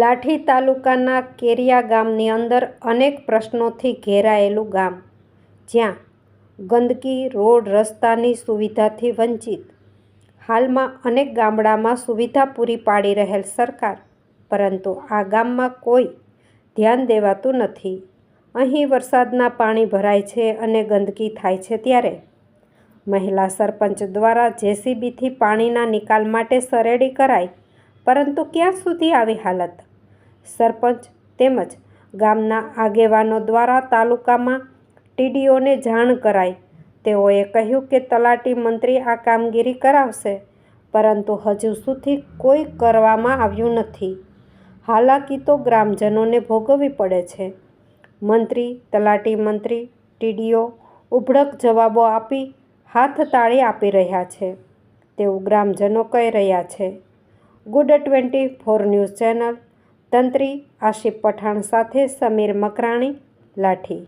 લાઠી તાલુકાના કેરિયા ગામની અંદર અનેક પ્રશ્નોથી ઘેરાયેલું ગામ. જ્યાં ગંદકી, રોડ રસ્તાની સુવિધાથી વંચિત. હાલમાં અનેક ગામડામાં સુવિધા પૂરી પાડી રહેલ સરકાર, પરંતુ આ ગામમાં કોઈ ધ્યાન દેવાતું નથી. અહીં વરસાદના પાણી ભરાય છે અને ગંદકી થાય છે ત્યારે. મહિલા સરપંચ દ્વારા જેસીબીથી પાણીના નિકાલ માટે સરેડી કરાઈ, પરંતુ ક્યાં સુધી આવી હાલત? સરપંચ તેમજ ગામના આગેવાનો દ્વારા તાલુકામાં ટીડીઓને જાણ કરાઈ. તેઓએ કહ્યું કે તલાટી મંત્રી આ કામગીરી કરાવશે, પરંતુ હજુ સુધી કોઈ કરવામાં આવ્યું નથી. હાલાકી તો ગ્રામજનોને ભોગવવી પડે છે. મંત્રી, તલાટી મંત્રી, ટીડીઓ ઉભડક જવાબો આપી હાથ તાળી આપી રહ્યા છે. તેવું ગ્રામજનો કહી રહ્યા છે. Good twenty four news channel તંત્રી Asif Pathan સાથે સમીર મકરાણી લાઠી